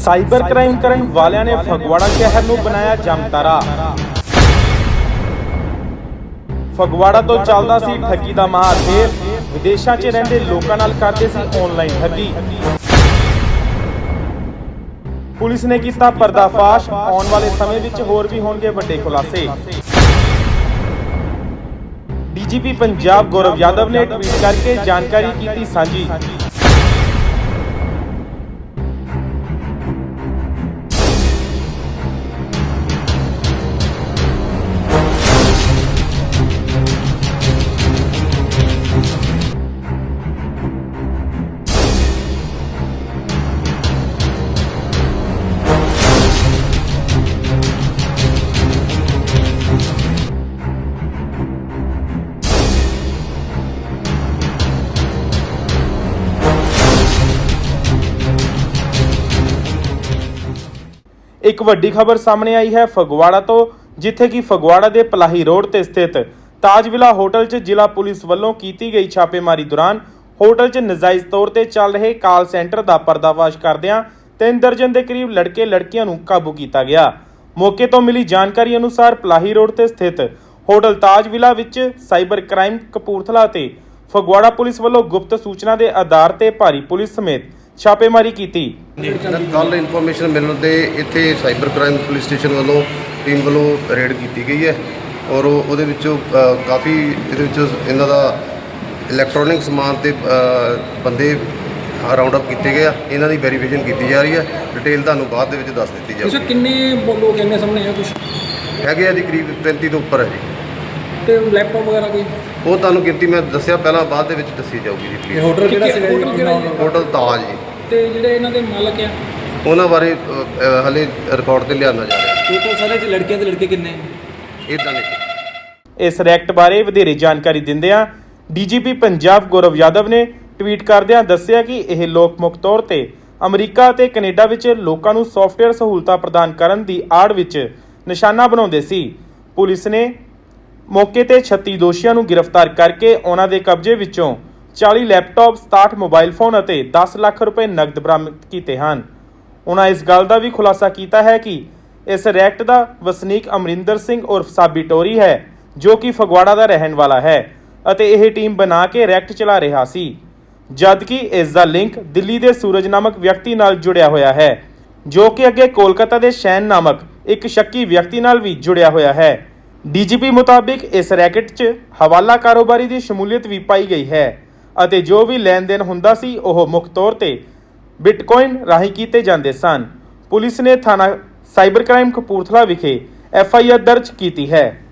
Cyber crime ਕਰਨ ਵਾਲਿਆਂ ਨੇ ਫਗਵਾੜਾ ਸ਼ਹਿਰ ਨੂੰ ਬਣਾਇਆ ਜਮਤਾਰਾ ਫਗਵਾੜਾ ਤੋਂ ਚੱਲਦਾ ਸੀ ਠੱਗੀ ਦਾ ਮਹਾਥੇਰ ਵਿਦੇਸ਼ਾਂ 'ਚ ਰਹਿੰਦੇ ਲੋਕਾਂ ਨਾਲ ਕਰਦੇ ਸੀ ਆਨਲਾਈਨ ਠੱਗੀ। ਪੁਲਿਸ ਨੇ ਕੀਤਾ ਪਰਦਾਫਾਸ਼। ਆਉਣ ਵਾਲੇ ਸਮੇਂ ਵਿੱਚ ਹੋਰ ਵੀ ਹੋਣਗੇ ਵੱਡੇ ਖੁਲਾਸੇ। ਡੀਜੀਪੀ ਪੰਜਾਬ ਗੌਰਵ ਯਾਦਵ ਨੇ ਟਵੀਟ ਕਰਕੇ ਜਾਣਕਾਰੀ ਕੀਤੀ ਸਾਂਝੀ। ਇੱਕ ਵੱਡੀ ਖਬਰ ਸਾਹਮਣੇ ਆਈ ਹੈ ਫਗਵਾੜਾ ਤੋਂ, ਜਿੱਥੇ ਕਿ ਫਗਵਾੜਾ ਦੇ ਪਲਾਹੀ ਰੋਡ ਤੇ ਸਥਿਤ ਤਾਜ ਵਿਲਾ ਹੋਟਲ 'ਚ ਜ਼ਿਲ੍ਹਾ ਪੁਲਿਸ ਵੱਲੋਂ ਕੀਤੀ ਗਈ ਛਾਪੇਮਾਰੀ ਦੌਰਾਨ ਹੋਟਲ 'ਚ ਨਜਾਇਜ਼ ਤੌਰ ਤੇ ਚੱਲ ਰਹੇ ਕਾਲ ਸੈਂਟਰ ਦਾ ਪਰਦਾਫਾਸ਼ ਕਰਦਿਆਂ ਤਿੰਨ ਦਰਜਨ ਦੇ ਕਰੀਬ ਲੜਕੇ ਲੜਕੀਆਂ ਨੂੰ ਕਾਬੂ ਕੀਤਾ ਗਿਆ। ਮੌਕੇ ਤੋਂ ਮਿਲੀ ਜਾਣਕਾਰੀ ਅਨੁਸਾਰ ਪਲਾਹੀ ਰੋਡ ਤੇ ਸਥਿਤ ਹੋਟਲ ਤਾਜ ਵਿਲਾ ਵਿੱਚ ਸਾਈਬਰ ਕ੍ਰਾਈਮ, ਕਪੂਰਥਲਾ ਤੇ ਫਗਵਾੜਾ ਪੁਲਿਸ ਵੱਲੋਂ ਗੁਪਤ ਸੂਚਨਾ ਦੇ ਆਧਾਰ ਤੇ ਭਾਰੀ ਪੁਲਿਸ ਸਮੇਤ ਛਾਪੇਮਾਰੀ ਕੀਤੀ। ਕੱਲ ਇਨਫੋਰਮੇਸ਼ਨ ਮਿਲਣ ਤੇ ਇੱਥੇ ਸਾਈਬਰ ਕ੍ਰਾਈਮ ਪੁਲਿਸ ਸਟੇਸ਼ਨ ਵੱਲੋਂ ਟੀਮ ਵੱਲੋਂ ਰੇਡ ਕੀਤੀ ਗਈ ਹੈ ਔਰ ਉਹ- ਉਹਦੇ ਵਿੱਚੋਂ ਅ, ਕਾਫੀ ਇਹਦੇ ਵਿੱਚ ਇਹਨਾਂ ਦਾ ਇਲੈਕਟ੍ਰੋਨਿਕ ਸਮਾਨ ਤੇ ਅ, ਬੰਦੇ ਰਾਉਂਡ ਅਪ ਕੀਤੇ ਗਏ ਆ। ਇਹਨਾਂ ਦੀ ਵੈਰੀਫਿਕੇਸ਼ਨ ਕੀਤੀ ਜਾ ਰਹੀ ਹੈ। ਡਿਟੇਲ ਤੁਹਾਨੂੰ ਬਾਅਦ ਦੇ ਵਿੱਚ ਦੱਸ ਦਿੱਤੀ ਅੱਛਾ ਜਾਊਗੀ ਕਿੰਨੇ ਬ- ਲੋਕ ਇੰਨੇ ਸਾਹਮਣੇ ਆ ਕੁਝ ਹੈਗੇ ਆ ਜੀ ਕਰੀਬ 35 ਤੋਂ ਉੱਪਰ ਹੈ ਜੀ। ਤੇ ਲੈਪਟਾਪ ਵਗੈਰਾ ਕੋਈ? ਉਹ ਤੁਹਾਨੂੰ ਗਿਣਤੀ ਮੈਂ ਦੱਸਿਆ ਪਹਿਲਾਂ ਬਾਅਦ ਦੇ ਵਿੱਚ ਦੱਸੀ ਜਾਊਗੀ ਜੀ ਇਹ ਪਲੀਜ਼ ਹੋਟਲ ਕਿਹੜਾ? ਹੋਟਲ ਜੀ? ਹੋਟਲ ਤਾਜ ਜੀ। ਤੇ ਜਿਹੜੇ ਇਹਨਾਂ ਦੇ ਮਾਲਕ ਆ? ਉਹਨਾਂ ਬਾਰੇ ਹਲੇ ਰਿਕਾਰਡ ਤੇ ਲਿਆਉਣਾ ਜਾ ਰਿਹਾ। ਟੋਟਲ ਸਾਰੇ ਚ ਲੜਕੀਆਂ ਤੇ ਲੜਕੇ ਕਿੰਨੇ? ਇਦਾਂ ਨਹੀਂ ਇਸ ਰੈਕਟ ਬਾਰੇ ਵਧੇਰੇ ਜਾਣਕਾਰੀ ਦਿੰਦਿਆਂ ਡੀਜੀਪੀ ਪੰਜਾਬ ਗੌਰਵ ਯਾਦਵ ਨੇ ਟਵੀਟ ਕਰਦਿਆਂ ਦੱਸਿਆ ਕਿ ਇਹ ਲੋਕ ਮੁੱਖ ਤੌਰ ਤੇ ਅਮਰੀਕਾ ਅਤੇ ਕੈਨੇਡਾ ਵਿੱਚ ਲੋਕਾਂ ਨੂੰ ਸੌਫਟਵੇਅਰ ਸਹੂਲਤਾਂ ਪ੍ਰਦਾਨ ਕਰਨ ਦੀ ਆੜ ਵਿੱਚ ਨਿਸ਼ਾਨਾ ਬਣਾਉਂਦੇ ਸੀ। ਪੁਲਿਸ ਨੇ ਮੌਕੇ ਤੇ 36 ਦੋਸ਼ੀਆਂ ਨੂੰ ਗ੍ਰਿਫਤਾਰ ਕਰਕੇ ਉਹਨਾਂ ਦੇ ਕਬਜ਼ੇ ਵਿੱਚੋਂ 40 ਲੈਪਟਾਪ 67 ਮੋਬਾਈਲ ਫੋਨ ਅਤੇ 10 ਲੱਖ ਰੁਪਏ ਨਕਦ ਬਰਾਮਦ ਕੀਤੇ ਹਨ। ਉਹਨਾਂ ਇਸ ਗੱਲ ਦਾ ਵੀ ਖੁਲਾਸਾ ਕੀਤਾ ਹੈ ਕਿ ਇਸ ਰੈਕਟ ਦਾ ਵਸਨੀਕ ਅਮਰਿੰਦਰ ਸਿੰਘ ਉਰਫ ਸਾਬੀ ਟੋਰੀ ਹੈ, ਜੋ ਕਿ ਫਗਵਾੜਾ ਦਾ ਰਹਿਣ ਵਾਲਾ ਹੈ ਅਤੇ ਇਹ ਟੀਮ ਬਣਾ ਕੇ ਰੈਕਟ ਚਲਾ ਰਿਹਾ ਸੀ। ਜਦਕਿ ਇਸ ਦਾ ਲਿੰਕ ਦਿੱਲੀ ਦੇ ਸੂਰਜ ਨਾਮਕ ਵਿਅਕਤੀ ਨਾਲ ਜੁੜਿਆ ਹੋਇਆ ਹੈ, ਜੋ ਕਿ ਅੱਗੇ ਕੋਲਕਾਤਾ ਦੇ ਸ਼ੈਨ ਨਾਮਕ ਇੱਕ ਸ਼ੱਕੀ ਵਿਅਕਤੀ ਨਾਲ ਵੀ ਜੁੜਿਆ ਹੋਇਆ ਹੈ। ਡੀਜੀਪੀ ਮੁਤਾਬਿਕ ਇਸ ਰੈਕਟ 'ਚ ਹਵਾਲਾ ਕਾਰੋਬਾਰੀ ਦੀ ਸ਼ਮੂਲੀਅਤ ਵੀ ਪਾਈ ਗਈ ਹੈ। ਅਤੇ ਜੋ ਵੀ ਲੈਣ ਦੇਣ ਹੁੰਦਾ ਸੀ, ਉਹ ਮੁੱਖ ਤੌਰ ਤੇ ਬਿਟਕੋਇਨ ਰਾਹੀਂ ਕੀਤੇ ਜਾਂਦੇ ਸਨ। ਪੁਲਿਸ ਨੇ ਥਾਣਾ ਸਾਈਬਰ ਕ੍ਰਾਈਮ ਕਪੂਰਥਲਾ ਵਿਖੇ ਐਫ ਆਈ ਆਰ ਦਰਜ ਕੀਤੀ ਹੈ।